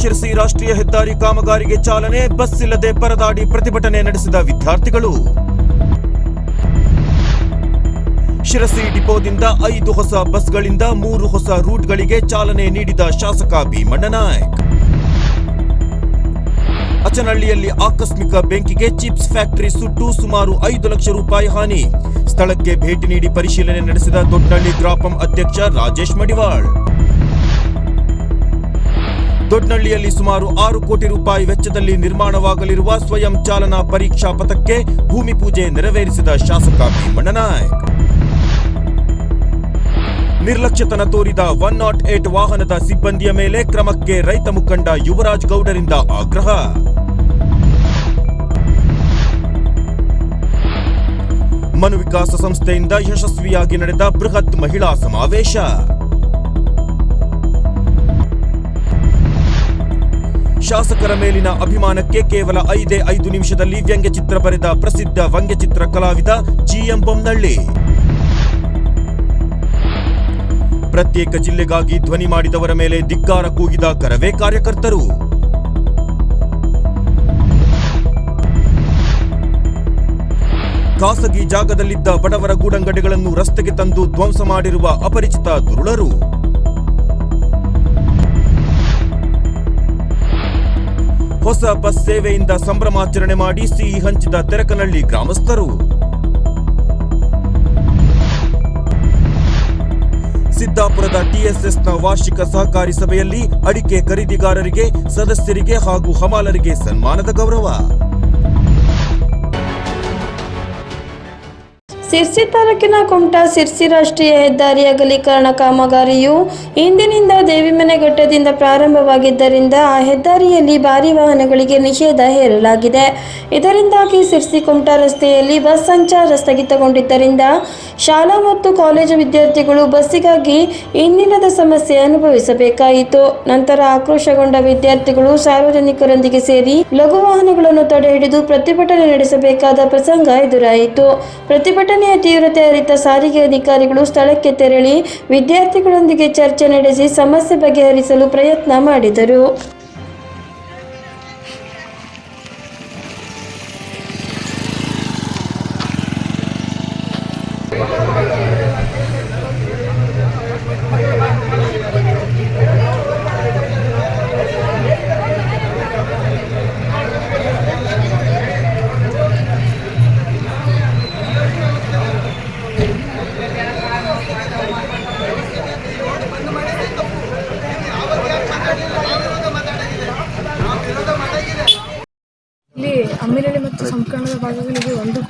ಶಿರಸಿ ರಾಷ್ಟ್ರೀಯ ಹೆದ್ದಾರಿ ಕಾಮಗಾರಿಗೆ ಚಾಲನೆ, ಬಸ್ ಇಲ್ಲದೆ ಪರದಾಡಿ ಪ್ರತಿಭಟನೆ ನಡೆಸಿದ ವಿದ್ಯಾರ್ಥಿಗಳು. ಶಿರಸಿ ಡಿಪೋದಿಂದ ಐದು ಹೊಸ ಬಸ್ಗಳಿಂದ ಮೂರು ಹೊಸ ರೂಟ್ಗಳಿಗೆ ಚಾಲನೆ ನೀಡಿದ ಶಾಸಕ ನಾಯ್ಕ್ ಅಚನಹಳ್ಳಿಯಲ್ಲಿ ಆಕಸ್ಮಿಕ ಬೆಂಕಿಗೆ ಚಿಪ್ಸ್ ಫ್ಯಾಕ್ಟರಿ ಸುಟ್ಟು ಸುಮಾರು ಐದು ಲಕ್ಷ ರೂಪಾಯಿ ಹಾನಿ. ಸ್ಥಳಕ್ಕೆ ಭೇಟಿ ನೀಡಿ ಪರಿಶೀಲನೆ ನಡೆಸಿದ ದೊಡ್ಡಹಳ್ಳಿ ಗ್ರಾಪಂ ಅಧ್ಯಕ್ಷ ರಾಜೇಶ್ ಮಡಿವಾಳ್. ದೊಡ್ಡನಹಳ್ಳಿಯಲ್ಲಿ ಸುಮಾರು ಆರು ಕೋಟಿ ರೂಪಾಯಿ ವೆಚ್ಚದಲ್ಲಿ ನಿರ್ಮಾಣವಾಗಲಿರುವ ಸ್ವಯಂ ಚಾಲನಾ ಪರೀಕ್ಷಾ ಪಥಕ್ಕೆ ಭೂಮಿ ಪೂಜೆ ನೆರವೇರಿಸಿದ ಶಾಸಕ ಭೀಮಣ್ಣ ನಾಯ್ಕ್. ನಿರ್ಲಕ್ಷ್ಯತನ ತೋರಿದ ಒನ್ ನಾಟ್ ಏಟ್ ವಾಹನದ ಸಿಬ್ಬಂದಿಯ ಮೇಲೆ ಕ್ರಮಕ್ಕೆ ರೈತ ಮುಖಂಡ ಯುವರಾಜ್ ಗೌಡರಿಂದ ಆಗ್ರಹ. ಮನು ವಿಕಾಸ ಸಂಸ್ಥೆಯಿಂದ ಯಶಸ್ವಿಯಾಗಿ ನಡೆದ ಬೃಹತ್ ಮಹಿಳಾ ಸಮಾವೇಶ. ಶಾಸಕರ ಮೇಲಿನ ಅಭಿಮಾನಕ್ಕೆ ಕೇವಲ ಐದೇ ಐದು ನಿಮಿಷದಲ್ಲಿ ವ್ಯಂಗ್ಯಚಿತ್ರ ಬರೆದ ಪ್ರಸಿದ್ಧ ವ್ಯಂಗ್ಯಚಿತ್ರ ಕಲಾವಿದ ಜಿಎಂ ಬೊಮ್ಮನಳ್ಳಿ ಪ್ರತ್ಯೇಕ ಜಿಲ್ಲೆಗಾಗಿ ಧ್ವನಿ ಮಾಡಿದವರ ಮೇಲೆ ಧಿಕ್ಕಾರ ಕೂಗಿದ ಕರವೇ ಕಾರ್ಯಕರ್ತರು. ಖಾಸಗಿ ಜಾಗದಲ್ಲಿದ್ದ ಬಡವರ ಗೂಡಂಗಡಿಗಳನ್ನು ರಸ್ತೆಗೆ ತಂದು ಧ್ವಂಸ ಮಾಡಿರುವ ಅಪರಿಚಿತ ದುರುಳರು. ಹೊಸ ಬಸ್ ಸೇವೆಯಿಂದ ಸಂಭ್ರಮಾಚರಣೆ ಮಾಡಿ ಸಿಹಿ ಹಂಚಿದ ತೆರಕನಹಳ್ಳಿ ಗ್ರಾಮಸ್ಥರು. ಸಿದ್ದಾಪುರದ ಟಿಎಸ್ಎಸ್ನ ವಾರ್ಷಿಕ ಸಹಕಾರಿ ಸಭೆಯಲ್ಲಿ ಅಡಿಕೆ ಖರೀದಿಗಾರರಿಗೆ, ಸದಸ್ಯರಿಗೆ ಹಾಗೂ ಹಮಾಲರಿಗೆ ಸನ್ಮಾನದ ಗೌರವ. ಸಿರ್ಸಿ ತಾಲೂಕಿನ ಕುಮಟಾ ಸಿರ್ಸಿ ರಾಷ್ಟ್ರೀಯ ಹೆದ್ದಾರಿ ಅಗಲೀಕರಣ ಕಾಮಗಾರಿಯು ಇಂದಿನಿಂದ ದೇವಿಮನೆ ಘಟ್ಟದಿಂದ ಪ್ರಾರಂಭವಾಗಿದ್ದರಿಂದ ಆ ಹೆದ್ದಾರಿಯಲ್ಲಿ ಭಾರಿ ವಾಹನಗಳಿಗೆ ನಿಷೇಧ ಹೇರಲಾಗಿದೆ. ಇದರಿಂದಾಗಿ ಸಿರ್ಸಿ ಕುಮಟಾ ರಸ್ತೆಯಲ್ಲಿ ಬಸ್ ಸಂಚಾರ ಸ್ಥಗಿತಗೊಂಡಿದ್ದರಿಂದ ಶಾಲಾ ಮತ್ತು ಕಾಲೇಜು ವಿದ್ಯಾರ್ಥಿಗಳು ಬಸ್ಸಿಗಾಗಿ ಇನ್ನಿಲ್ಲದ ಸಮಸ್ಯೆ ಅನುಭವಿಸಬೇಕಾಯಿತು. ನಂತರ ಆಕ್ರೋಶಗೊಂಡ ವಿದ್ಯಾರ್ಥಿಗಳು ಸಾರ್ವಜನಿಕರೊಂದಿಗೆ ಸೇರಿ ಲಘು ವಾಹನಗಳನ್ನು ತಡೆಹಿಡಿದು ಪ್ರತಿಭಟನೆ ನಡೆಸಬೇಕಾದ ಪ್ರಸಂಗ ಎದುರಾಯಿತು. ಪ್ರತಿಭಟನೆಯ ತೀವ್ರತೆ ಅರಿತ ಸಾರಿಗೆ ಅಧಿಕಾರಿಗಳು ಸ್ಥಳಕ್ಕೆ ತೆರಳಿ ವಿದ್ಯಾರ್ಥಿಗಳೊಂದಿಗೆ ಚರ್ಚೆ ನಡೆಸಿ ಸಮಸ್ಯೆ ಬಗೆಹರಿಸಲು ಪ್ರಯತ್ನ ಮಾಡಿದರು.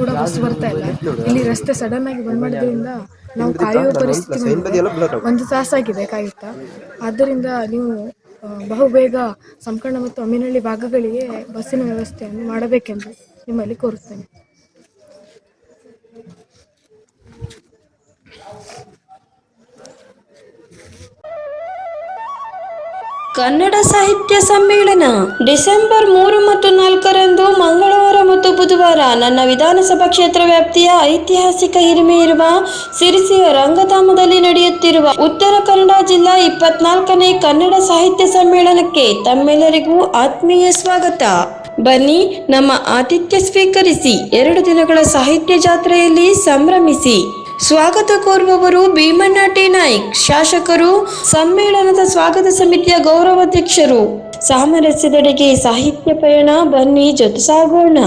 ಕೂಡ ಬಸ್ ಬರ್ತಾ ಇಲ್ಲ. ಇಲ್ಲಿ ರಸ್ತೆ ಸಡನ್ ಆಗಿ ಬಂದ್ ಮಾಡಿದ್ರಿಂದ ನಾವು ಕಾಯುವ ಪರಿಸ್ಥಿತಿ ಒಂದು ತಾಸಾಗಿದೆ ಕಾಯುತ್ತಾ. ಆದ್ದರಿಂದ ನೀವು ಬಹುಬೇಗ ಸಂಕಣ ಮತ್ತು ಅಮ್ಮಿನಹಳ್ಳಿ ಭಾಗಗಳಿಗೆ ಬಸ್ಸಿನ ವ್ಯವಸ್ಥೆಯನ್ನು ಮಾಡಬೇಕೆಂದು ನಿಮ್ಮಲ್ಲಿ ಕೋರುತ್ತೇನೆ. ಕನ್ನಡ ಸಾಹಿತ್ಯ ಸಮ್ಮೇಳನ ಡಿಸೆಂಬರ್ ಮೂರು ಮತ್ತು ನಾಲ್ಕರಂದು ಬುಧವಾರ ನನ್ನ ವಿಧಾನಸಭಾ ಕ್ಷೇತ್ರ ವ್ಯಾಪ್ತಿಯ ಐತಿಹಾಸಿಕ ಹಿರಿಮೆ ಇರುವ ಸಿರಿಸಿಯ ರಂಗಧಾಮದಲ್ಲಿ ನಡೆಯುತ್ತಿರುವ ಉತ್ತರ ಕನ್ನಡ ಜಿಲ್ಲಾ ಇಪ್ಪತ್ನಾಲ್ಕನೇ ಕನ್ನಡ ಸಾಹಿತ್ಯ ಸಮ್ಮೇಳನಕ್ಕೆ ತಮ್ಮೆಲ್ಲರಿಗೂ ಆತ್ಮೀಯ ಸ್ವಾಗತ. ಬನ್ನಿ, ನಮ್ಮ ಆತಿಥ್ಯ ಸ್ವೀಕರಿಸಿ ಎರಡು ದಿನಗಳ ಸಾಹಿತ್ಯ ಜಾತ್ರೆಯಲ್ಲಿ ಸಂಭ್ರಮಿಸಿ. ಸ್ವಾಗತ ಕೋರುವವರು ಭೀಮಣ್ಣ ಟಿ ನಾಯ್ಕ್, ಶಾಸಕರು, ಸಮ್ಮೇಳನದ ಸ್ವಾಗತ ಸಮಿತಿಯ ಗೌರವಾಧ್ಯಕ್ಷರು. ಸಾಮರಸ್ಯದೆಡೆಗೆ ಸಾಹಿತ್ಯ ಪಯಣ, ಬನ್ನಿ ಜೊತೆ ಸಾಗೋಣ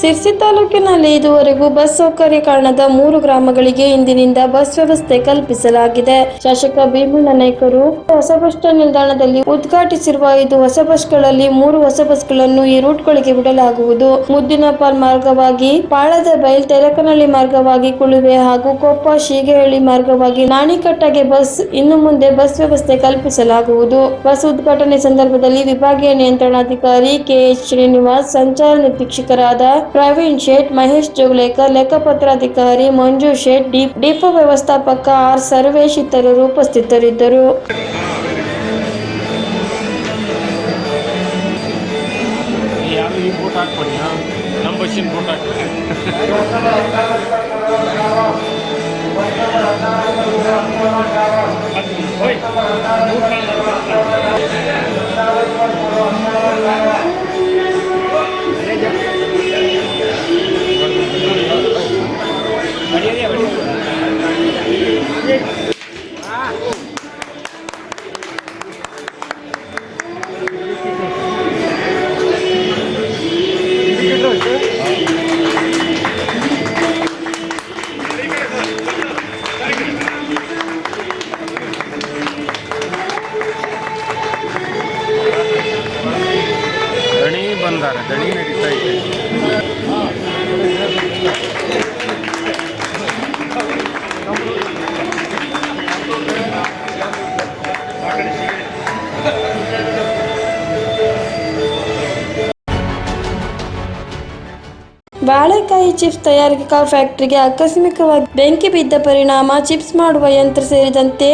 ಸಿರ್ಸಿ ತಾಲೂಕಿನಲ್ಲಿ ಇದುವರೆಗೂ ಬಸ್ ಸೌಕರ್ಯ ಕಾರಣದ ಮೂರು ಗ್ರಾಮಗಳಿಗೆ ಇಂದಿನಿಂದ ಬಸ್ ವ್ಯವಸ್ಥೆ ಕಲ್ಪಿಸಲಾಗಿದೆ. ಶಾಸಕ ಭೀಮಣ್ಣ ನಾಯ್ಕರು ಹೊಸ ಬಸ್ ಸ್ಟಾಂಡ್ ನಿಲ್ದಾಣದಲ್ಲಿ ಉದ್ಘಾಟಿಸಿರುವ ಐದು ಹೊಸ ಬಸ್ಗಳಲ್ಲಿ ಮೂರು ಹೊಸ ಬಸ್ಗಳನ್ನು ಈ ರೂಟ್ಗಳಿಗೆ ಬಿಡಲಾಗುವುದು. ಮುದ್ದಿನಪಾಲ್ ಮಾರ್ಗವಾಗಿ ಪಾಳದ ಬೈಲ್ ತೆರಕನಹಳ್ಳಿ ಮಾರ್ಗವಾಗಿ ಕುಳುವೆ ಹಾಗೂ ಕೊಪ್ಪ ಶೀಗೆಹಳ್ಳಿ ಮಾರ್ಗವಾಗಿ ನಾಣಿಕಟ್ಟಗೆ ಬಸ್ ಇನ್ನು ಮುಂದೆ ಬಸ್ ವ್ಯವಸ್ಥೆ ಕಲ್ಪಿಸಲಾಗುವುದು. ಬಸ್ ಉದ್ಘಾಟನೆ ಸಂದರ್ಭದಲ್ಲಿ ವಿಭಾಗೀಯ ನಿಯಂತ್ರಣಾಧಿಕಾರಿ ಕೆಎಚ್ ಶ್ರೀನಿವಾಸ್, ಸಂಚಾರ ನಿರ್ದೇಶಕರಾದ ಪ್ರವೀಣ್ ಶೇಟ್ ಮಹೇಶ್ ಜೋಗ್ಲೇಕರ್ ಲೆಕ್ಕಪತ್ರಾಧಿಕಾರಿ ಮಂಜು ಶೇಟ್ ಡಿಪೋ ವ್ಯವಸ್ಥಾಪಕ ಆರ್ ಸರ್ವೇಶ್ ಇತರರು ಉಪಸ್ಥಿತರಿದ್ದರು. ನಮ್ಮ ಬಾಳೆಕಾಯಿ ಚಿಪ್ಸ್ ತಯಾರಿಕಾ ಫ್ಯಾಕ್ಟರಿಗೆ ಆಕಸ್ಮಿಕವಾಗಿ ಬೆಂಕಿ ಬಿದ್ದ ಪರಿಣಾಮ ಚಿಪ್ಸ್ ಮಾಡುವ ಯಂತ್ರ ಸೇರಿದಂತೆ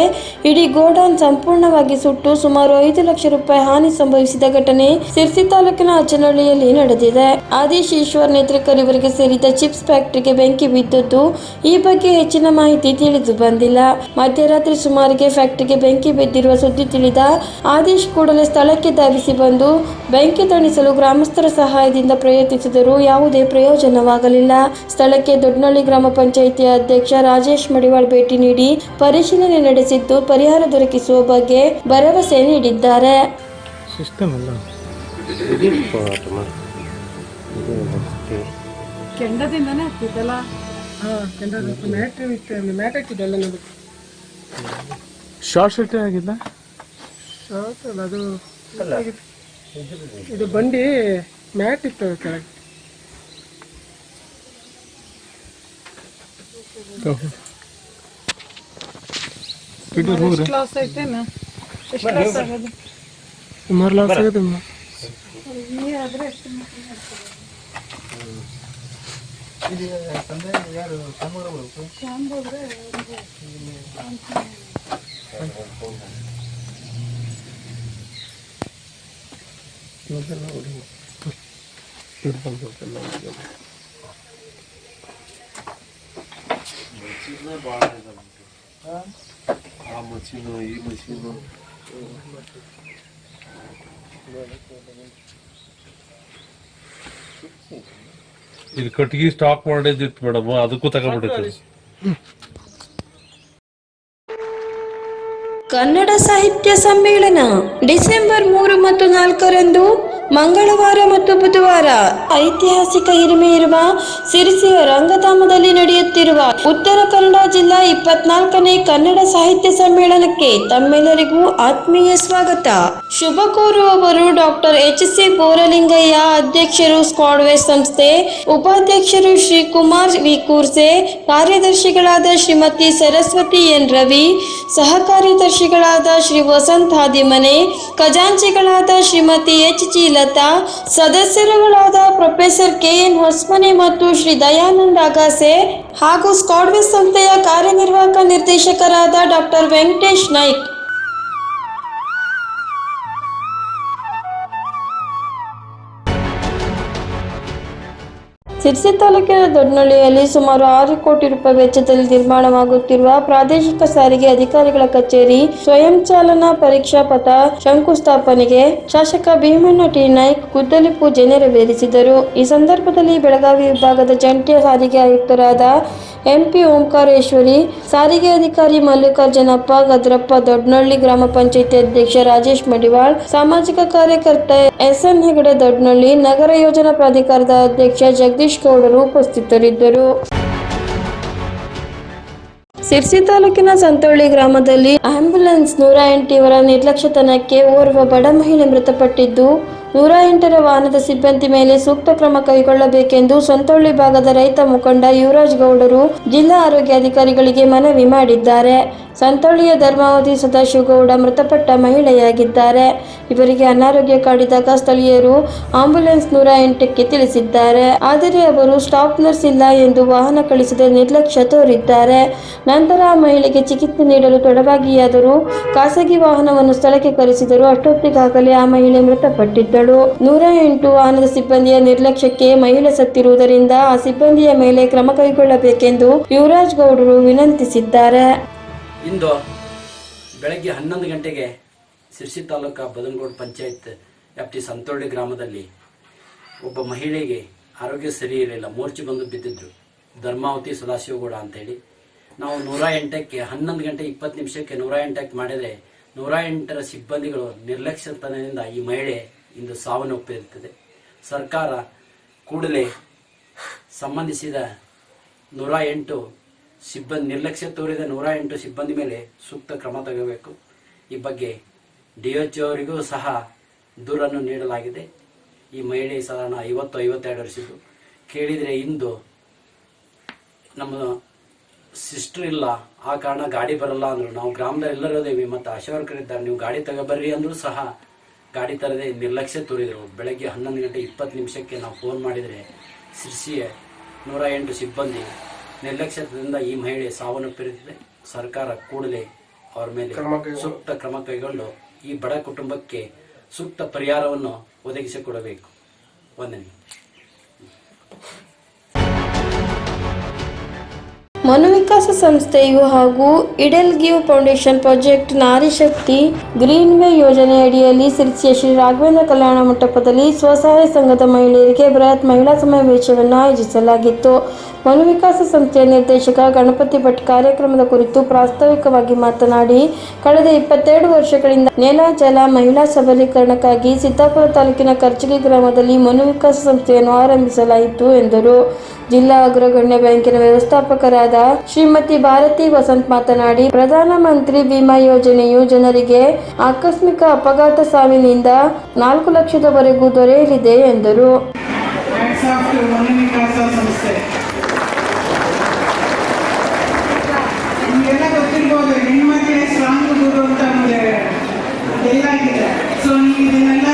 ಇಡೀ ಗೋಡೌನ್ ಸಂಪೂರ್ಣವಾಗಿ ಸುಟ್ಟು ಸುಮಾರು ಐದು ಲಕ್ಷ ರೂಪಾಯಿ ಹಾನಿ ಸಂಭವಿಸಿದ ಘಟನೆ ಸಿರ್ಸಿ ತಾಲೂಕಿನ ಅಚ್ಚನಹಳ್ಳಿಯಲ್ಲಿ ನಡೆದಿದೆ. ಆದೇಶ್ ಈಶ್ವರ್ ನೇತೃತ್ವ ಇವರಿಗೆ ಸೇರಿದ ಚಿಪ್ಸ್ ಫ್ಯಾಕ್ಟರಿಗೆ ಬೆಂಕಿ ಬಿದ್ದದ್ದು ಈ ಬಗ್ಗೆ ಹೆಚ್ಚಿನ ಮಾಹಿತಿ ತಿಳಿದು ಬಂದಿಲ್ಲ. ಮಧ್ಯರಾತ್ರಿ ಸುಮಾರಿಗೆ ಫ್ಯಾಕ್ಟರಿಗೆ ಬೆಂಕಿ ಬಿದ್ದಿರುವ ಸುದ್ದಿ ತಿಳಿದ ಆದೇಶ್ ಕೂಡಲೇ ಸ್ಥಳಕ್ಕೆ ಧಾವಿಸಿ ಬಂದು ಬೆಂಕಿ ತಣಿಸಲು ಗ್ರಾಮಸ್ಥರ ಸಹಾಯದಿಂದ ಪ್ರಯತ್ನಿಸಿದರೂ ಯಾವುದೇ ಪ್ರಯೋಜನವಾಗಲಿಲ್ಲ. ಸ್ಥಳಕ್ಕೆ ದೊಡ್ಡನಳ್ಳಿ ಗ್ರಾಮ ಪಂಚಾಯಿತಿ ಅಧ್ಯಕ್ಷ ರಾಜೇಶ್ ಮಡಿವಾಳ್ ಭೇಟಿ ನೀಡಿ ಪರಿಶೀಲನೆ ನಡೆಸಿದ್ದು ಪರಿಹಾರ ದೊರಕಿಸುವ ಬಗ್ಗೆ ಭರವಸೆ ನೀಡಿದ್ದಾರೆ. ಸಿಸ್ಟಮ್ ಅಲ್ಲ. ಕೆಂಡದಿಂದನೇ ಆಗ್ತಿತ್ತಲ್ಲ? ಹಾಂ ಕೆಂಡದ ಮ್ಯಾಟ್ ಇತ್ತು ಮ್ಯಾಟ್ ಹಾಕಿದ್ದಲ್ಲ ನಮಗೆ ಶಾರ್ಟ್ ಸರ್ಕ್ಯೂಟ್ ಆಗಿಲ್ಲ? ಶಾರ್ಟ್ ಅಲ್ಲ ಅದು ಇದಾಗಿತ್ತು. ಇದು ಬಂಡಿ ಮ್ಯಾಟ್ ಇತ್ತು ಅದ್ರ ಕೆಳಗೆ ಎಷ್ಟು ಲಾಸ್ ಐತೇನ ಎಷ್ಟು ಲಾಸ್ ಆಗೋದು ಸುಮಾರು ಲಾಸ್ ಆಗೋದು ಇದು ಕಟ್ಟಿಗೆ ಸ್ಟಾಕ್ ಮಾಡಿದ್ದಿತ್ತು ಮೇಡಮ್ ಅದಕ್ಕೂ ತಗೊಂಡ್ಬಿಟ್ಟಿತ್ತು ಕನ್ನಡ ಸಾಹಿತ್ಯ ಸಮ್ಮೇಳನ ಡಿಸೆಂಬರ್ ಮೂರು ಮತ್ತು ನಾಲ್ಕರಂದು ಮಂಗಳವಾರ ಮತ್ತು ಬುಧವಾರ ಐತಿಹಾಸಿಕ ಹಿರಿಮೆ ಇರುವ ಸಿರಿಸಿಯ ರಂಗಧಾಮದಲ್ಲಿ ನಡೆಯುತ್ತಿರುವ ಉತ್ತರ ಕನ್ನಡ ಜಿಲ್ಲಾ ಇಪ್ಪತ್ನಾಲ್ಕನೇ ಕನ್ನಡ ಸಾಹಿತ್ಯ ಸಮ್ಮೇಳನಕ್ಕೆ ತಮ್ಮೆಲ್ಲರಿಗೂ ಆತ್ಮೀಯ ಸ್ವಾಗತ. ಶುಭ ಕೋರುವವರು ಡಾಕ್ಟರ್ ಎಚ್ ಸಿ ಬೋರಲಿಂಗಯ್ಯ ಅಧ್ಯಕ್ಷರು ಸ್ಕ್ವಾಡ್ವೇ ಸಂಸ್ಥೆ, ಉಪಾಧ್ಯಕ್ಷರು ಶ್ರೀ ಕುಮಾರ್ ವಿ. ಕೂರ್ಸೆ, ಕಾರ್ಯದರ್ಶಿಗಳಾದ ಶ್ರೀಮತಿ ಸರಸ್ವತಿ ಎನ್. ರವಿ ಸಹ ಕಾರ್ಯದರ್ಶಿಗಳಾದ ಶ್ರೀ ವಸಂತ್ ಹಾದಿಮನೆ, ಖಜಾಂಚಿಗಳಾದ ಶ್ರೀಮತಿ ಎಚ್. ಜಿ. ಲತಾ, ಸದಸ್ಯರುಗಳಾದ ಪ್ರೊಫೆಸರ್ ಕೆ ಎನ್ ಹೊಸ್ಮನೆ ಮತ್ತು ಶ್ರೀ ದಯಾನಂದ್ ಅಗಾಸೆ ಹಾಗೂ ಸ್ಕಾಡ್ವೆ ಸಂಸ್ಥೆಯ ಕಾರ್ಯನಿರ್ವಾಹಕ ನಿರ್ದೇಶಕರಾದ ಡಾಕ್ಟರ್ ವೆಂಕಟೇಶ್ ನಾಯ್ಕ್. ಸಿರ್ಸಿ ತಾಲೂಕಿನ ದೊಡ್ಡನಳ್ಳಿಯಲ್ಲಿ ಸುಮಾರು ಆರು ಕೋಟಿ ರೂಪಾಯಿ ವೆಚ್ಚದಲ್ಲಿ ನಿರ್ಮಾಣವಾಗುತ್ತಿರುವ ಪ್ರಾದೇಶಿಕ ಸಾರಿಗೆ ಅಧಿಕಾರಿಗಳ ಕಚೇರಿ ಸ್ವಯಂ ಚಾಲನಾ ಪರೀಕ್ಷಾ ಪಥ ಶಂಕುಸ್ಥಾಪನೆಗೆ ಶಾಸಕ ಭೀಮಣ್ಣ ಟಿ. ನಾಯ್ಕ್ ಗುದ್ದಲಿ ಪೂಜೆ ನೆರವೇರಿಸಿದರು. ಈ ಸಂದರ್ಭದಲ್ಲಿ ಬೆಳಗಾವಿ ವಿಭಾಗದ ಜಂಟಿ ಸಾರಿಗೆ ಆಯುಕ್ತರಾದ ಎಂಪಿ ಓಂಕಾರೇಶ್ವರಿ, ಸಾರಿಗೆ ಅಧಿಕಾರಿ ಮಲ್ಲಿಕಾರ್ಜುನಪ್ಪ ಗದ್ರಪ್ಪ ದೊಡ್ಡನಳ್ಳಿ ಗ್ರಾಮ ಪಂಚಾಯಿತಿ ಅಧ್ಯಕ್ಷ ರಾಜೇಶ್ ಮಡಿವಾಳ್, ಸಾಮಾಜಿಕ ಕಾರ್ಯಕರ್ತ ಎಸ್ಎನ್ ಹೆಗಡೆ ದೊಡ್ಡನಳ್ಳಿ ನಗರ ಯೋಜನಾ ಪ್ರಾಧಿಕಾರದ ಅಧ್ಯಕ್ಷ ಜಗದೀಶ್ ಗೌಡರು ಉಪಸ್ಥಿತರಿದ್ದರು. ಸಿರ್ಸಿ ತಾಲೂಕಿನ ಸಂತೋಳಿ ಗ್ರಾಮದಲ್ಲಿ ಆಂಬ್ಯುಲೆನ್ಸ್ ನೂರ ಇವರ ನಿರ್ಲಕ್ಷ್ಯತನಕ್ಕೆ ಓರ್ವ ಬಡ ಮಹಿಳೆ ಮೃತಪಟ್ಟಿದ್ದು ನೂರ ಎಂಟರ ವಾಹನದ ಸಿಬ್ಬಂದಿ ಮೇಲೆ ಸೂಕ್ತ ಕ್ರಮ ಕೈಗೊಳ್ಳಬೇಕೆಂದು ಸಂತೊಳ್ಳಿ ಭಾಗದ ರೈತ ಮುಖಂಡ ಯುವರಾಜ್ ಗೌಡರು ಜಿಲ್ಲಾ ಆರೋಗ್ಯಾಧಿಕಾರಿಗಳಿಗೆ ಮನವಿ ಮಾಡಿದ್ದಾರೆ. ಸಂತೋಳಿಯ ಧರ್ಮಾವತಿ ಸದಾಶಿವಗೌಡ ಮೃತಪಟ್ಟ ಮಹಿಳೆಯಾಗಿದ್ದಾರೆ. ಇವರಿಗೆ ಅನಾರೋಗ್ಯ ಕಾಡಿದಾಗ ಸ್ಥಳೀಯರು ಆಂಬ್ಯುಲೆನ್ಸ್ ನೂರ ಎಂಟಕ್ಕೆ ತಿಳಿಸಿದ್ದಾರೆ. ಆದರೆ ಅವರು ಸ್ಟಾಪ್ ನರ್ಸ್ ಇಲ್ಲ ಎಂದು ವಾಹನ ಕಳಿಸದೆ ನಿರ್ಲಕ್ಷ್ಯ ತೋರಿದ್ದಾರೆ. ನಂತರ ಆ ಮಹಿಳೆಗೆ ಚಿಕಿತ್ಸೆ ನೀಡಲು ತೊಡವಾಗಿಯಾದರೂ ಖಾಸಗಿ ವಾಹನವನ್ನು ಸ್ಥಳಕ್ಕೆ ಕರೆಸಿದರು ಅಷ್ಟೊತ್ತಿಗಾಗಲೇ ಆ ಮಹಿಳೆ ಮೃತಪಟ್ಟಿದ್ದಳು. ನೂರ ಎಂಟು ವಾಹನದ ಸಿಬ್ಬಂದಿಯ ನಿರ್ಲಕ್ಷ್ಯಕ್ಕೆ ಮಹಿಳೆ ಸತ್ತಿರುವುದರಿಂದ ಆ ಸಿಬ್ಬಂದಿಯ ಮೇಲೆ ಕ್ರಮ ಕೈಗೊಳ್ಳಬೇಕೆಂದು ಯುವರಾಜ್ ಗೌಡರು ವಿನಂತಿಸಿದ್ದಾರೆ. ಇಂದು ಬೆಳಗ್ಗೆ ಹನ್ನೊಂದು ಗಂಟೆಗೆ ಸಿರ್ಸಿ ತಾಲೂಕಾ ಬದನಗೋಡ್ ಪಂಚಾಯತ್ ವ್ಯಾಪ್ತಿ ಸಂತೋಳ್ಳಿ ಗ್ರಾಮದಲ್ಲಿ ಒಬ್ಬ ಮಹಿಳೆಗೆ ಆರೋಗ್ಯ ಸರಿ ಇರಲಿಲ್ಲ. ಮೂರ್ಛೆ ಬಂದು ಬಿದ್ದಿದ್ರು. ಧರ್ಮಾವತಿ ಸದಾಶಿವಗೌಡ ಅಂತೇಳಿ. ನಾವು ನೂರ ಎಂಟಕ್ಕೆ, ಹನ್ನೊಂದು ಗಂಟೆ ಇಪ್ಪತ್ತು ನಿಮಿಷಕ್ಕೆ ನೂರ ಎಂಟಕ್ಕೆ ಮಾಡಿದರೆ ನೂರ ಎಂಟರ ಸಿಬ್ಬಂದಿಗಳು ನಿರ್ಲಕ್ಷ್ಯತನದಿಂದ ಈ ಮಹಿಳೆ ಇಂದು ಸಾವನ್ನಪ್ಪಿರುತ್ತದೆ. ಸರ್ಕಾರ ಕೂಡಲೇ ಸಂಬಂಧಿಸಿದ ನೂರ ಎಂಟು ಸಿಬ್ಬಂದಿ ನಿರ್ಲಕ್ಷ್ಯ ತೋರಿದ ನೂರ ಎಂಟು ಸಿಬ್ಬಂದಿ ಮೇಲೆ ಸೂಕ್ತ ಕ್ರಮ ತಗಬೇಕು ಈ ಬಗ್ಗೆ ಡಿ ಎಚ್ ಅವರಿಗೂ ಸಹ ದೂರನ್ನು ನೀಡಲಾಗಿದೆ. ಈ ಮಹಿಳೆ ಸಾಧಾರಣ ಐವತ್ತು, ಐವತ್ತೆರಡು ವರ್ಷದ್ದು. ಕೇಳಿದರೆ ಇಂದು ನಮ್ಮ ಸಿಸ್ಟರ್ ಇಲ್ಲ, ಆ ಕಾರಣ ಗಾಡಿ ಬರಲ್ಲ ಅಂದರು. ನಾವು ಗ್ರಾಮದ ಎಲ್ಲರೂ ಇದೇವಿ ಮತ್ತು ಆಶಾವರ್ಕರಿದ್ದಾರೆ ನೀವು ಗಾಡಿ ತಗೋಬರ್ರಿ ಅಂದರೂ ಸಹ ಗಾಡಿ ತರದೆ ನಿರ್ಲಕ್ಷ್ಯ ತೋರಿದರು. ಬೆಳಗ್ಗೆ ಹನ್ನೊಂದು ಗಂಟೆ ಇಪ್ಪತ್ತು ನಿಮಿಷಕ್ಕೆ ನಾವು ಫೋನ್ ಮಾಡಿದರೆ ಸಿರ್ಸಿಯ ನೂರ ಎಂಟು ಸಿಬ್ಬಂದಿ ನಿರ್ಲಕ್ಷ್ಯದಿಂದ ಈ ಮಹಿಳೆ ಸಾವನ್ನಪ್ಪಿರುತ್ತದೆ ಸರ್ಕಾರ ಕೂಡಲೇ ಅವರ ಮೇಲೆ ಸೂಕ್ತ ಕ್ರಮ ಕೈಗೊಂಡು ಈ ಬಡ ಕುಟುಂಬಕ್ಕೆ ಸೂಕ್ತ ಪರಿಹಾರವನ್ನು ಒದಗಿಸಿಕೊಡಬೇಕು. ವಂದನೆ. ಮನೋವಿಕಾಸ ಸಂಸ್ಥೆಯು ಹಾಗೂ EdelGive foundation project Narishakti green way ಯೋಜನೆ ಅಡಿಯಲ್ಲಿ ಸಿರಿಸಿಯ ಶ್ರೀ ರಾಘವೇಂದ್ರ ಕಲ್ಯಾಣ ಮಂಟಪದಲ್ಲಿ ಸ್ವಸಹಾಯ ಸಂಘದ ಮಹಿಳೆಯರಿಗೆ ಬೃಹತ್ ಮಹಿಳಾ ಸಮಾವೇಶವನ್ನು ಆಯೋಜಿಸಲಾಗಿತ್ತು. ಮನುವಿಕಾಸ ಸಂಸ್ಥೆಯ ನಿರ್ದೇಶಕ ಗಣಪತಿ ಭಟ್ ಕಾರ್ಯಕ್ರಮದ ಕುರಿತು ಪ್ರಾಸ್ತಾವಿಕವಾಗಿ ಮಾತನಾಡಿ, ಕಳೆದ ಇಪ್ಪತ್ತೆರಡು ವರ್ಷಗಳಿಂದ ನೆಲ, ಜಲ, ಮಹಿಳಾ ಸಬಲೀಕರಣಕ್ಕಾಗಿ ಸಿದ್ದಾಪುರ ತಾಲೂಕಿನ ಕರ್ಚಗಿ ಗ್ರಾಮದಲ್ಲಿ ಮನುವಿಕಾಸ ಸಂಸ್ಥೆಯನ್ನು ಆರಂಭಿಸಲಾಯಿತು ಎಂದರು. ಜಿಲ್ಲಾ ಅಗ್ರಗಣ್ಯ ಬ್ಯಾಂಕಿನ ವ್ಯವಸ್ಥಾಪಕರಾದ ಶ್ರೀಮತಿ ಭಾರತಿ ವಸಂತ್ ಮಾತನಾಡಿ, ಪ್ರಧಾನಮಂತ್ರಿ ವಿಮಾ ಯೋಜನೆಯು ಜನರಿಗೆ ಆಕಸ್ಮಿಕ ಅಪಘಾತ ಸಾವಿನಿಂದ ನಾಲ್ಕು ಲಕ್ಷದವರೆಗೂ ದೊರೆಯಲಿದೆ ಎಂದರು. ಸೊ ನೀವು ಇದನ್ನೆಲ್ಲ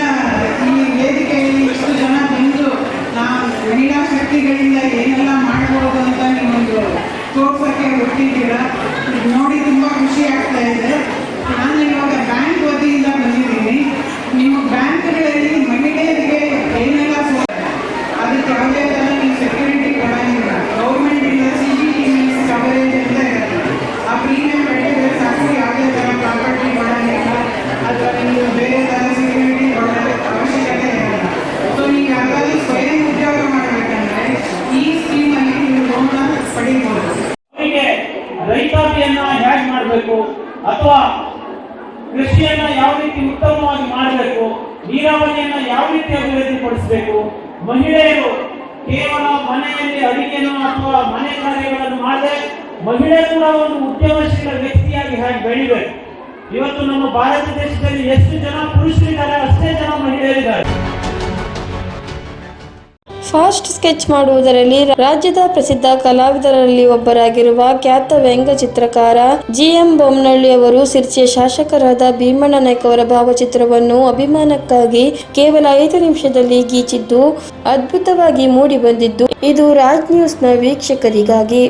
ರೀತಿ ಉತ್ತಮವಾಗಿ ಮಾಡಬೇಕು. ನೀರಾವರಿಯನ್ನ ಯಾವ ರೀತಿ ಅಭಿವೃದ್ಧಿ ಪಡಿಸಬೇಕು ಮಹಿಳೆಯರು ಕೇವಲ ಮನೆಯಲ್ಲಿ ಅಡಿಗೆನೋ ಅಥವಾ ಮನೆ ಕಾರ್ಯಗಳನ್ನು ಮಾಡದೆ ಮಹಿಳೆ ಕೂಡ ಒಂದು ಉದ್ಯಮಶೀಲ ವ್ಯಕ್ತಿಯಾಗಿ ಹೇಗೆ ಬೆಳಿಬೇಕು. ಇವತ್ತು ನಮ್ಮ ಭಾರತ ದೇಶದಲ್ಲಿ ಎಷ್ಟು ಜನ ಪುರುಷರಿದ್ದಾರೆ, ಅಷ್ಟೇ ಜನ ಮಹಿಳೆಯರಿದ್ದಾರೆ. ಫಾಸ್ಟ್ ಸ್ಕೆಚ್ ಮಾಡುವುದರಲ್ಲಿ ರಾಜ್ಯದ ಪ್ರಸಿದ್ಧ ಕಲಾವಿದರಲ್ಲಿ ಒಬ್ಬರಾಗಿರುವ ಖ್ಯಾತ ವ್ಯಂಗ್ಯ ಚಿತ್ರಕಾರ ಜಿ ಎಂ ಬೊಮ್ಮನಹಳ್ಳಿ ಅವರು ಸಿರ್ಸಿಯ ಶಾಸಕರಾದ ಭೀಮಣ್ಣ ನಾಯ್ಕ ಅವರ ಭಾವಚಿತ್ರವನ್ನು ಅಭಿಮಾನಕ್ಕಾಗಿ ಕೇವಲ ಐದು ನಿಮಿಷದಲ್ಲಿ ಗೀಚಿದ್ದು, ಅದ್ಭುತವಾಗಿ ಮೂಡಿ ಬಂದಿದ್ದು ಇದು ರಾಜ್ ನ್ಯೂಸ್ನ ವೀಕ್ಷಕರಿಗಾಗಿ.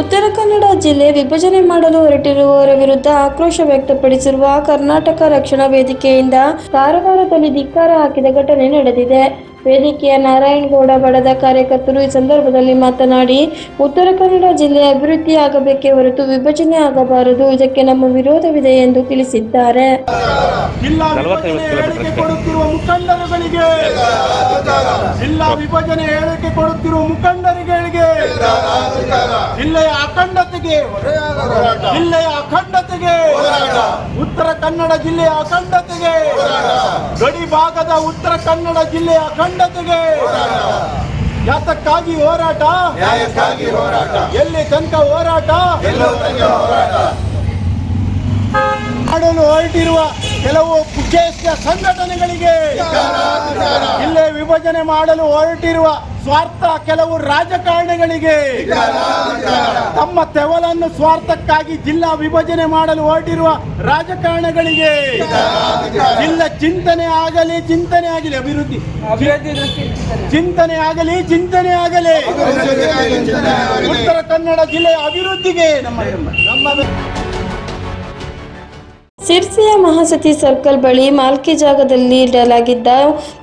ಉತ್ತರ ಕನ್ನಡ ಜಿಲ್ಲೆ ವಿಭಜನೆ ಮಾಡಲು ಹೊರಟಿರುವವರ ವಿರುದ್ಧ ಆಕ್ರೋಶ ವ್ಯಕ್ತಪಡಿಸಿರುವ ಕರ್ನಾಟಕ ರಕ್ಷಣಾ ವೇದಿಕೆಯಿಂದ ಕಾರವಾರದಲ್ಲಿ ಧಿಕ್ಕಾರ ಹಾಕಿದ ಘಟನೆ ನಡೆದಿದೆ. ವೇದಿಕೆಯ ನಾರಾಯಣಗೌಡ ಬಡದ ಕಾರ್ಯಕರ್ತರು ಈ ಸಂದರ್ಭದಲ್ಲಿ ಮಾತನಾಡಿ ಉತ್ತರ ಕನ್ನಡ ಜಿಲ್ಲೆ ಅಭಿವೃದ್ಧಿ ಆಗಬೇಕೇ ಹೊರತು ವಿಭಜನೆ ಆಗಬಾರದು ಇದಕ್ಕೆ ನಮ್ಮ ವಿರೋಧವಿದೆ ಎಂದು ತಿಳಿಸಿದ್ದಾರೆ. ಜಿಲ್ಲಾ ವಿಭಜನೆ ಹೇಳಿಕೆ ಕೊಡುತ್ತಿರುವ ಮುಖಂಡರುಗಳಿಗೆ. ಜಿಲ್ಲಾ ವಿಭಜನೆ ಹೇಳಿಕೆ ಕೊಡುತ್ತಿರುವ ಮುಖಂಡರುಗಳಿಗೆ. ಜಿಲ್ಲೆಯ ಅಖಂಡತೆಗೆ ಜಿಲ್ಲೆಯ ಅಖಂಡತೆಗೆ. ಕನ್ನಡ ಜಿಲ್ಲೆಯ ಅಖಂಡತೆಗೆ. ಗಡಿ ಭಾಗದ ಉತ್ತರ ಕನ್ನಡ ಜಿಲ್ಲೆಯ ಅಖಂಡತೆಗೆ. ಯಾತಕ್ಕಾಗಿ ಹೋರಾಟ? ಎಲ್ಲಿ ತನಕ ಹೋರಾಟ. ಮಾಡಲು ಹೊರಟಿರುವ ಕೆಲವು ಕುಚೇಷ್ಟ ಸಂಘಟನೆಗಳಿಗೆ ಇಲ್ಲೇ ವಿಭಜನೆ ಮಾಡಲು ಹೊರಟಿರುವ ಸ್ವಾರ್ಥ ಕೆಲವು ರಾಜಕಾರಣಿಗಳಿಗೆ ತಮ್ಮ ತೆವಲನ್ನು ಸ್ವಾರ್ಥಕ್ಕಾಗಿ ಜಿಲ್ಲಾ ವಿಭಜನೆ ಮಾಡಲು ಹೊರಟಿರುವ ರಾಜಕಾರಣಗಳಿಗೆ ಜಿಲ್ಲಾ ಚಿಂತನೆ ಆಗಲಿ ಚಿಂತನೆ ಆಗಲಿ ಅಭಿವೃದ್ಧಿ ಚಿಂತನೆ. ಆಗಲಿ ಚಿಂತನೆ ಆಗಲಿ. ಉತ್ತರ ಕನ್ನಡ ಜಿಲ್ಲೆಯ ಅಭಿವೃದ್ಧಿಗೆ ನಮ್ಮ ನಮ್ಮ ಸಿರ್ಸಿಯ ಮಹಾಸತಿ ಸರ್ಕಲ್ ಬಳಿ ಮಾಲ್ಕಿ ಜಾಗದಲ್ಲಿ ಇಡಲಾಗಿದ್ದ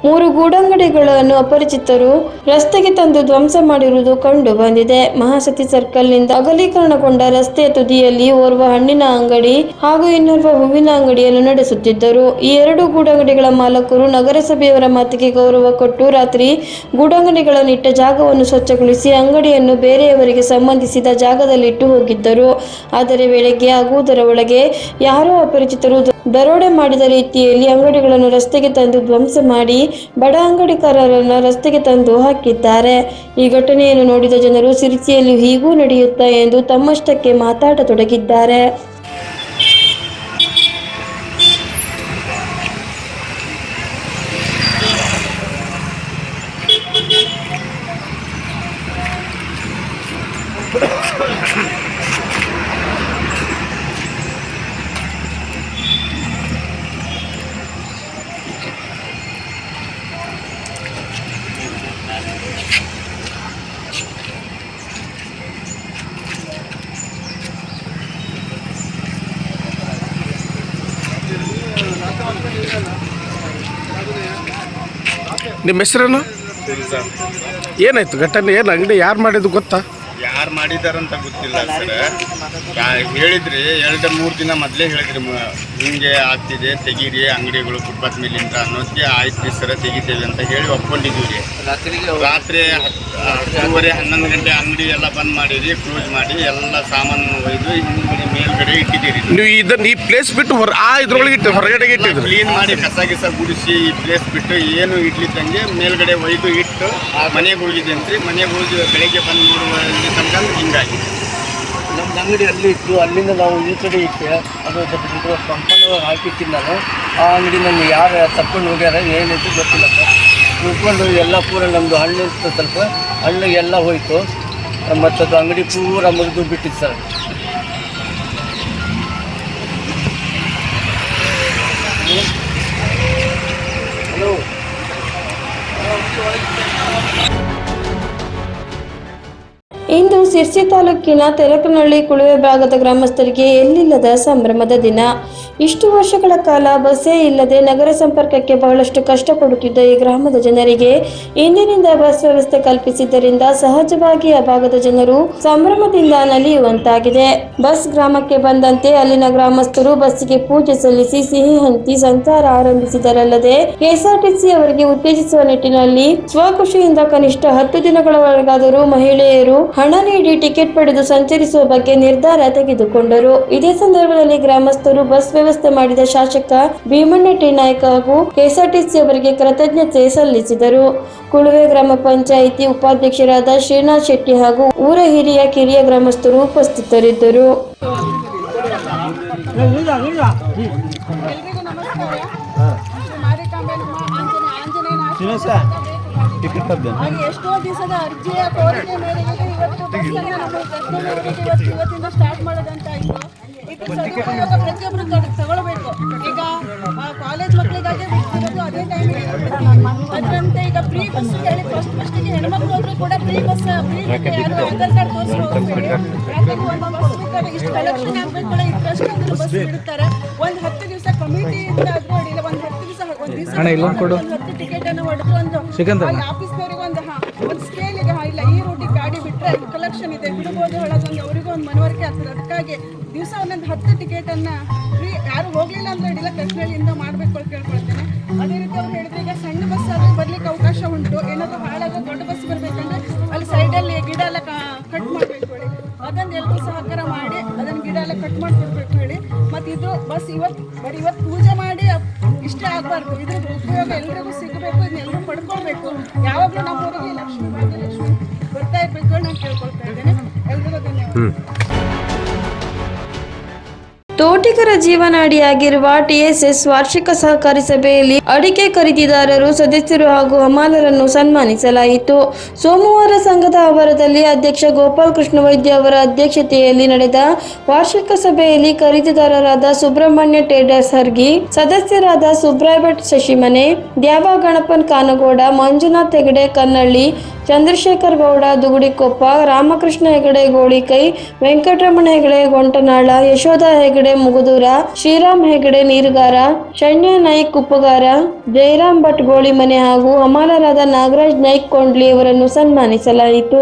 ಮೂರು ಗೂಡಂಗಡಿಗಳನ್ನು ಅಪರಿಚಿತರು ರಸ್ತೆಗೆ ತಂದು ಧ್ವಂಸ ಮಾಡಿರುವುದು ಕಂಡು ಬಂದಿದೆ. ಮಹಾಸತಿ ಸರ್ಕಲ್ನಿಂದ ಅಗಲೀಕರಣಗೊಂಡ ರಸ್ತೆಯ ತುದಿಯಲ್ಲಿ ಓರ್ವ ಹಣ್ಣಿನ ಅಂಗಡಿ ಹಾಗೂ ಇನ್ನೋರ್ವ ಹೂವಿನ ಅಂಗಡಿಯನ್ನು ನಡೆಸುತ್ತಿದ್ದರು. ಈ ಎರಡು ಗೂಡಂಗಡಿಗಳ ಮಾಲಕರು ನಗರಸಭೆಯವರ ಮಾತಿಗೆ ಗೌರವ ಕೊಟ್ಟು ರಾತ್ರಿ ಗೂಡಂಗಡಿಗಳನ್ನಿಟ್ಟ ಜಾಗವನ್ನು ಸ್ವಚ್ಛಗೊಳಿಸಿ ಅಂಗಡಿಯನ್ನು ಬೇರೆಯವರಿಗೆ ಸಂಬಂಧಿಸಿದ ಜಾಗದಲ್ಲಿಟ್ಟು ಹೋಗಿದ್ದರು. ಆದರೆ, ಬೆಳಗ್ಗೆ ಆಗುವುದರ ಒಳಗೆ ಯಾರೋ ಅಪರಿಚಿತರು ದರೋಡೆ ಮಾಡಿದ ರೀತಿಯಲ್ಲಿ ಅಂಗಡಿಗಳನ್ನು ರಸ್ತೆಗೆ ತಂದು ಧ್ವಂಸ ಮಾಡಿ ಬಡ ಅಂಗಡಿಕಾರರನ್ನು ರಸ್ತೆಗೆ ತಂದು ಹಾಕಿದ್ದಾರೆ. ಈ ಘಟನೆಯನ್ನು ನೋಡಿದ ಜನರು ಸಿರಿಸಿಯಲ್ಲಿ ಹೀಗೂ ನಡೆಯುತ್ತಾ ಎಂದು ತಮ್ಮಷ್ಟಕ್ಕೆ ಮಾತಾಡತೊಡಗಿದ್ದಾರೆ. ನಿಮ್ಮ ಹೆಸರೇನು ಏನಾಯ್ತು ಘಟನೆ? ಏನು ಅಂಗಡಿ ಯಾರು ಮಾಡಿದ್ದು ಗೊತ್ತಾ? ಯಾರು ಮಾಡಿದಾರಂತ ಗೊತ್ತಿಲ್ಲ ಸರ್. ಹೇಳಿದ್ರಿ ಎರಡು ಮೂರು ದಿನ ಮೊದಲೇ ಹೇಳಿದ್ರಿ ಹಿಂಗೆ ಆಗ್ತಿದೆ ತೆಗೀರಿ ಅಂಗಡಿಗಳು ಫುಟ್ಪಾತ್ ಮೇಲಿಂದ ಅನ್ನೋದಕ್ಕೆ ಆಯ್ತು ಸರ್ ತೆಗಿತೇವೆ ಅಂತ ಹೇಳಿ ಒಪ್ಕೊಂಡಿದ್ದೀವಿ ರೀ. ರಾತ್ರಿ ಹತ್ತು ಹತ್ತೂವರೆ ಹನ್ನೊಂದು ಗಂಟೆ ಅಂಗಡಿ ಎಲ್ಲ ಬಂದ್ ಮಾಡಿರಿ ಕ್ಲೋಸ್ ಮಾಡಿ ಎಲ್ಲ ಸಾಮಾನು ಒಯ್ದು ಹಿಂದ್ಗಡೆ ಮೇಲ್ಗಡೆ ಇಟ್ಟಿದ್ದೀರಿ. ನೀವು ಇದನ್ನ ಈ ಪ್ಲೇಸ್ ಬಿಟ್ಟು ಹೊರ ಆ ಇದ್ರೊಳಗೆ ಇಟ್ಟು ಹೊರಗಡೆ ಇಟ್ಟು ಕ್ಲೀನ್ ಮಾಡಿ ಕಸ ಗಿಸ ಗುಡಿಸಿ ಈ ಪ್ಲೇಸ್ ಬಿಟ್ಟು ಏನು ಇಡ್ಲಿದ್ದಂಗೆ ಮೇಲ್ಗಡೆ ಒಯ್ದು ಇಟ್ಟು ಮನೆಗೆ ಹೋಗಿದ್ದೇನ್ರಿ ಮನೆಗೆ ಹೋಗಿ ಬೆಳಗ್ಗೆ ಬಂದು ನೋಡುವ ನಮ್ದು ಅಂಗಡಿ ಅಲ್ಲಿ ಇತ್ತು ಅಲ್ಲಿಂದ ನಾವು ಈ ಕಡೆ ಇಟ್ಟೆ ಅದು ಸ್ವಲ್ಪ ಕಂಪೌಂಡ್ ಹಾಕಿರ್ತೀನಿ ನಾನು. ಆ ಅಂಗಡಿ ನನ್ನ ಯಾರು ತಕ್ಕೊಂಡು ಹೋಗ್ಯಾರ ಏನಿತ್ತು ಗೊತ್ತಿಲ್ಲ ಸರ್. ತಿಳ್ಕೊಂಡು ಎಲ್ಲ ಪೂರ ನಮ್ಮದು ಹಣ್ಣು ಇತ್ತು ಸ್ವಲ್ಪ. ಹಣ್ಣು ಎಲ್ಲ ಹೋಯಿತು. ಮತ್ತು ಅದು ಅಂಗಡಿ ಪೂರ ಮುರಿದು ಬಿಟ್ಟಿತ್ತು ಸರ್. ಇಂದು ಸಿರ್ಸಿ ತಾಲೂಕಿನ ತೆರಕನಹಳ್ಳಿ ಕುಳುವೆ ಭಾಗದ ಗ್ರಾಮಸ್ಥರಿಗೆ ಎಲ್ಲಿಲ್ಲದ ಸಂಭ್ರಮದ ದಿನ. ಇಷ್ಟು ವರ್ಷಗಳ ಕಾಲ ಬಸ್ಸೇ ಇಲ್ಲದೆ ನಗರ ಸಂಪರ್ಕಕ್ಕೆ ಬಹಳಷ್ಟು ಕಷ್ಟಪಡುತ್ತಿದ್ದ ಈ ಗ್ರಾಮದ ಜನರಿಗೆ ಇಂದಿನಿಂದ ಬಸ್ ವ್ಯವಸ್ಥೆ ಕಲ್ಪಿಸಿದ್ದರಿಂದ ಸಹಜವಾಗಿ ಆ ಭಾಗದ ಜನರು ಸಂಭ್ರಮದಿಂದ ನಲಿಯುವಂತಾಗಿದೆ. ಬಸ್ ಗ್ರಾಮಕ್ಕೆ ಬಂದಂತೆ ಅಲ್ಲಿನ ಗ್ರಾಮಸ್ಥರು ಬಸ್ಸಿಗೆ ಪೂಜೆ ಸಲ್ಲಿಸಿ ಸಿಹಿ ಹಂತಿ ಸಂಚಾರ ಆರಂಭಿಸಿದರಲ್ಲದೆ ಕೆಎಸ್ಆರ್ಟಿಸಿ ಅವರಿಗೆ ಉತ್ತೇಜಿಸುವ ನಿಟ್ಟಿನಲ್ಲಿ ಸ್ವಖುಷಿಯಿಂದ ಕನಿಷ್ಠ ಹತ್ತು ದಿನಗಳವರೆಗಾದರೂ ಮಹಿಳೆಯರು ಹಣ ನೀಡಿ ಟಿಕೆಟ್ ಪಡೆದು ಸಂಚರಿಸುವ ಬಗ್ಗೆ ನಿರ್ಧಾರ ತೆಗೆದುಕೊಂಡರು. ಇದೇ ಸಂದರ್ಭದಲ್ಲಿ ಗ್ರಾಮಸ್ಥರು ಬಸ್ ಮಾಡಿದ ಶಾಸಕ ಭೀಮಣ್ಣ ಟಿ ನಾಯ್ಕ ಹಾಗೂ ಕೆಎಸ್ಆರ್ಟಿಸಿ ಅವರಿಗೆ ಕೃತಜ್ಞತೆ ಸಲ್ಲಿಸಿದರು. ಕುಳುವೆ ಗ್ರಾಮ ಪಂಚಾಯಿತಿ ಉಪಾಧ್ಯಕ್ಷರಾದ ಶ್ರೀನಾಥ್ ಶೆಟ್ಟಿ ಹಾಗೂ ಊರ ಹಿರಿಯ ಕಿರಿಯ ಗ್ರಾಮಸ್ಥರು ಉಪಸ್ಥಿತರಿದ್ದರು. ಹಾಗೆ ಎಷ್ಟೋ ದಿವಸದ ಅರ್ಜಿಯ ಕೋರಿಕೆ ಮೇರೆಗೆ ಇವತ್ತು ಇವತ್ತಿಂದ ಸ್ಟಾರ್ಟ್ ಮಾಡೋದಂತ ಇತ್ತು. ಪ್ರತಿಯೊಬ್ಬರು ಕೂಡ ಫ್ರೀ ಬಸ್ ಫ್ರೀ ಯಾರು ಆಧಾರ್ ಕಾರ್ಡ್ ತೋರಿಸಿ ಹೋಗ್ಬೇಡಿ ಯಾಕಂದ್ರೆ ಒಂದು ಬಸ್ ಬಿಟ್ಟಾಗ ಇಷ್ಟು ಕಲೆಕ್ಷನ್ ಆಗ್ಬೇಕು ಇಷ್ಟು ಬಸ್ ಬಿಡುತ್ತಾರೆ ಒಂದು ಹತ್ತು ದಿವಸ ಕಮಿಟಿ ಇಂದ ಅಡ್ಡಿಲ್ಲ ಒಂದು ಹತ್ತು ದಿವಸ ಒಂದು ದಿವಸ ಕೊಡು. ಹತ್ತು ಟಿಕೆಟ್ ಅನ್ನು ಹೊಡೆದು ಒಂದು ಆಫೀಸ್ನವರಿಗೆ ಒಂದು ಹಾ ಒಂದು ಸ್ಕೇಲಿಗೆ ಹಾ ಇಲ್ಲ ಈ ರೂಟಿಗೆ ಗಾಡಿ ಬಿಟ್ಟರೆ ಕಲೆಕ್ಷನ್ ಇದೆ. ಬಿಡ್ಬೋದು ಹೇಳೋದೊಂದು ಅವರಿಗೂ ಒಂದು ಮನವರಿಕೆ ಆಗ್ತದೆ. ಅದಕ್ಕಾಗಿ ದಿವಸ ಒಂದೊಂದು ಹತ್ತು ಟಿಕೆಟ್ ಅನ್ನ ಫ್ರೀ ಯಾರು ಹೋಗ್ಲಿಲ್ಲ ಅಂದ್ರೆ ಅಡ್ಡಿಲ್ಲ ಕೃಷ್ಣಳ್ಳಿಯಿಂದ ಮಾಡಬೇಕು ಅಂತ ಕೇಳ್ಕೊಳ್ತೇನೆ ಎಲ್ಲ ಕಟ್ ಮಾಡ್ತಿರ್ಬೇಕು ಹೇಳಿ. ಮತ್ತೆ ಇದು ಬಸ್ ಇವತ್ತು ಬರೀ ಇವತ್ತು ಪೂಜೆ ಮಾಡಿ ಇಷ್ಟೇ ಆಗಬಾರ್ದು. ಇದ್ರ ಉಪಯೋಗ ಎಲ್ರಿಗೂ ಸಿಗಬೇಕು ಇದನ್ನ ಎಲ್ಲರೂ ಪಡ್ಕೊಳ್ಬೇಕು. ಯಾವಾಗಲೂ ನಮ್ಮ ಲಕ್ಷ್ಮೀ ಭಾಗ್ಯಲಕ್ಷ್ಮಿ ಬರ್ತಾ ಇರ್ಬೇಕು ನಾನು ಕೇಳ್ಕೊಳ್ತಾ ಇದ್ದೇನೆ. ಎಲ್ರಿಗೂ ಧನ್ಯವಾದ. ತೋಟಿಗರ ಜೀವನಾಡಿಯಾಗಿರುವ ಟಿಎಸ್ಎಸ್ ವಾರ್ಷಿಕ ಸಹಕಾರಿ ಸಭೆಯಲ್ಲಿ ಅಡಿಕೆ ಖರೀದಿದಾರರು, ಸದಸ್ಯರು ಹಾಗೂ ಹಮಾಲರನ್ನು ಸನ್ಮಾನಿಸಲಾಯಿತು. ಸೋಮವಾರ ಸಂಘದ ಆವರದಲ್ಲಿ ಅಧ್ಯಕ್ಷ ಗೋಪಾಲ್ ಕೃಷ್ಣ ವೈದ್ಯ ಅವರ ಅಧ್ಯಕ್ಷತೆಯಲ್ಲಿ ನಡೆದ ವಾರ್ಷಿಕ ಸಭೆಯಲ್ಲಿ ಖರೀದಿದಾರರಾದ ಸುಬ್ರಹ್ಮಣ್ಯ ಟೇಡರ್ಸ್ ಹರ್ಗಿ, ಸದಸ್ಯರಾದ ಸುಬ್ರಾಯ್ ಭಟ್ ಶಶಿಮನೆ, ದ್ಯಾವ ಗಣಪನ್ ಕಾನಗೋಡ, ಮಂಜುನಾಥ್ ಹೆಗಡೆ, ಕನ್ನಳ್ಳಿ ಚಂದ್ರಶೇಖರ್ ಗೌಡ ದುಗುಡಿಕೊಪ್ಪ ರಾಮಕೃಷ್ಣ ಹೆಗಡೆ ಗೋಳಿಕೈ ವೆಂಕಟರಮಣ ಹೆಗಡೆ ಗೊಂಟನಾಳ ಯಶೋಧ ಹೆಗಡೆ, ಮುಗುದೂರ, ಶ್ರೀರಾಮ್ ಹೆಗಡೆ, ನೀರುಗಾರ, ಶಣ್ಯ ನಾಯ್ಕ್ ಕುಪ್ಪಗಾರ, ಜಯರಾಮ್ ಭಟ್ ಗೋಳಿಮನೆ ಹಾಗೂ ಅಮಾಲರಾದ ನಾಗರಾಜ್ ನಾಯ್ಕ್ ಕೊಂಡ್ಲಿ ಅವರನ್ನು ಸನ್ಮಾನಿಸಲಾಯಿತು.